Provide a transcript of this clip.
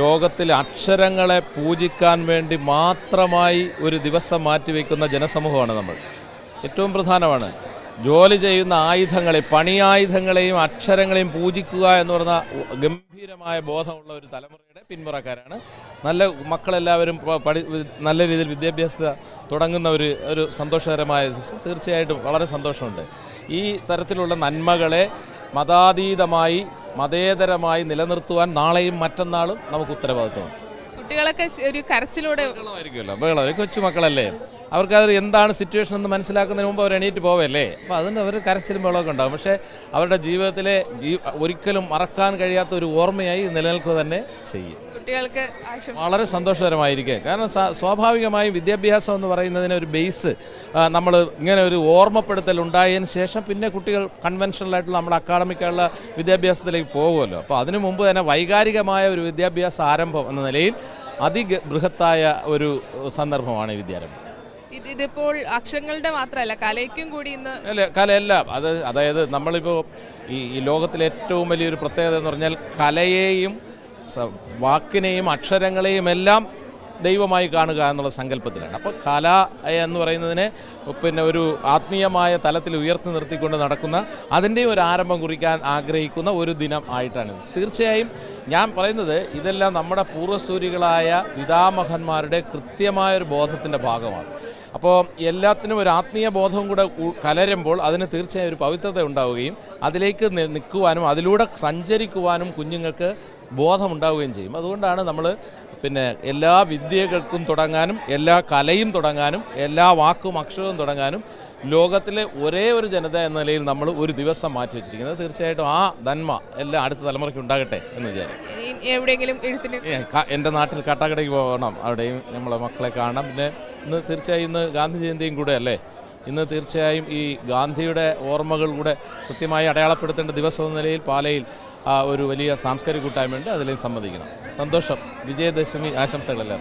ലോകത്തിൽ അക്ഷരങ്ങളെ പൂജിക്കാൻ വേണ്ടി മാത്രമായി ഒരു ദിവസം മാറ്റിവെക്കുന്ന ജനസമൂഹമാണ് നമ്മൾ. ഏറ്റവും പ്രധാനമാണ് ജോലി ചെയ്യുന്ന ആയുധങ്ങളെ പണിയായുധങ്ങളെയും അക്ഷരങ്ങളെയും പൂജിക്കുക എന്ന് പറഞ്ഞ ഗംഭീരമായ ബോധമുള്ള ഒരു തലമുറയുടെ പിന്മുറക്കാരാണ്. നല്ല മക്കളെല്ലാവരും പഠി നല്ല രീതിയിൽ വിദ്യാഭ്യാസം തുടങ്ങുന്ന ഒരു ഒരു സന്തോഷകരമായ തീർച്ചയായിട്ടും വളരെ സന്തോഷമുണ്ട്. ഈ തരത്തിലുള്ള നന്മകളെ മതാതീതമായി മതേതരമായി നിലനിർത്തുവാൻ നാളെയും മറ്റന്നാളും നമുക്ക് ഉത്തരവാദിത്വമുണ്ട് കുട്ടികളൊക്കെ ഒരു കരച്ചിലൂടെ കൊച്ചുമക്കളല്ലേ? അവർക്ക് അത് എന്താണ് സിറ്റുവേഷൻ എന്ന് മനസ്സിലാക്കുന്നതിന് മുമ്പ് അവർ എണീറ്റ് പോവല്ലേ? അപ്പോൾ അതുകൊണ്ട് അവർ കരച്ചിലും വെള്ളമൊക്കെ ഉണ്ടാകും. പക്ഷേ അവരുടെ ജീവിതത്തിലെ ജീ ഒരിക്കലും മറക്കാൻ കഴിയാത്ത ഒരു ഓർമ്മയായി നിലനിൽക്കുക തന്നെ ചെയ്യും. കുട്ടികൾക്ക് വളരെ സന്തോഷകരമായിരിക്കും കാരണം സ്വാഭാവികമായി വിദ്യാഭ്യാസം എന്ന് പറയുന്നതിന് ഒരു ബേസ് നമ്മൾ ഇങ്ങനെ ഒരു ഓർമ്മപ്പെടുത്തൽ ഉണ്ടായതിന് ശേഷം പിന്നെ കുട്ടികൾ കൺവെൻഷനലായിട്ടുള്ള നമ്മുടെ അക്കാഡമിക്കുള്ള വിദ്യാഭ്യാസത്തിലേക്ക് പോകുമല്ലോ. അപ്പോൾ അതിനു മുമ്പ് തന്നെ വൈകാരികമായ ഒരു വിദ്യാഭ്യാസ ആരംഭം എന്ന നിലയിൽ അതിബൃഹത്തായ ഒരു സന്ദർഭമാണ് ഈ വിദ്യാരംഭം. ഇതിപ്പോൾ അക്ഷരങ്ങളുടെ മാത്രമല്ല കലയ്ക്കും കൂടി ഇന്ന് അല്ല കലയെല്ലാം. അത് അതായത് നമ്മളിപ്പോൾ ഈ ഈ ലോകത്തിലെ ഏറ്റവും വലിയൊരു പ്രത്യേകത എന്ന് പറഞ്ഞാൽ കലയെയും വാക്കിനെയും അക്ഷരങ്ങളെയും എല്ലാം ദൈവമായി കാണുക എന്നുള്ള സങ്കല്പത്തിലാണ്. അപ്പോൾ കല എന്ന് പറയുന്നതിനെ പിന്നെ ഒരു ആത്മീയമായ തലത്തിൽ ഉയർത്തി നിർത്തിക്കൊണ്ട് നടക്കുന്ന അതിന്റെയും ഒരു ആരംഭം കുറിക്കാൻ ആഗ്രഹിക്കുന്ന ഒരു ദിനം ആയിട്ടാണ്. തീർച്ചയായും ഞാൻ പറയുന്നത് ഇതെല്ലാം നമ്മുടെ പൂർവസൂരികളായ പിതാമഹന്മാരുടെ കൃത്യമായൊരു ബോധത്തിന്റെ ഭാഗമാണ്. അപ്പോൾ എല്ലാത്തിനും ഒരു ആത്മീയ ബോധവും കൂടെ കലരുമ്പോൾ അതിന് തീർച്ചയായും ഒരു പവിത്രത ഉണ്ടാവുകയും അതിലേക്ക് നിൽക്കുവാനും അതിലൂടെ സഞ്ചരിക്കുവാനും കുഞ്ഞുങ്ങൾക്ക് ബോധമുണ്ടാവുകയും ചെയ്യും. അതുകൊണ്ടാണ് നമ്മൾ പിന്നെ എല്ലാ വിദ്യകൾക്കും തുടങ്ങാനും എല്ലാ കലയും തുടങ്ങാനും എല്ലാ വാക്കും അക്ഷരവും തുടങ്ങാനും ലോകത്തിലെ ഒരേ ഒരു ജനത എന്ന നിലയിൽ നമ്മൾ ഒരു ദിവസം മാറ്റി വെച്ചിരിക്കുന്നത്. തീർച്ചയായിട്ടും ആ നന്മ എല്ലാം അടുത്ത തലമുറയ്ക്ക് ഉണ്ടാകട്ടെ എന്ന് വിചാരിക്കും ഇനി എവിടെയെങ്കിലും എഴുത്തിന് എന്റെ നാട്ടിൽ കാട്ടാക്കടയ്ക്ക് പോകണം. അവിടെയും നമ്മളെ മക്കളെ കാണാം പിന്നെ ഇന്ന് തീർച്ചയായും ഇന്ന് ഗാന്ധി ജയന്തിയും കൂടെ അല്ലേ? ഇന്ന് തീർച്ചയായും ഈ ഗാന്ധിയുടെ ഓർമ്മകൾ കൂടെ കൃത്യമായി അടയാളപ്പെടുത്തേണ്ട ദിവസം എന്ന നിലയിൽ പാലയിൽ ആ, ഒരു വലിയ സാംസ്കാരിക കൂട്ടായ്മയുണ്ട്. അതിലേയും സമ്മതിക്കണം സന്തോഷം. വിജയദശമി ആശംസകളെല്ലാം.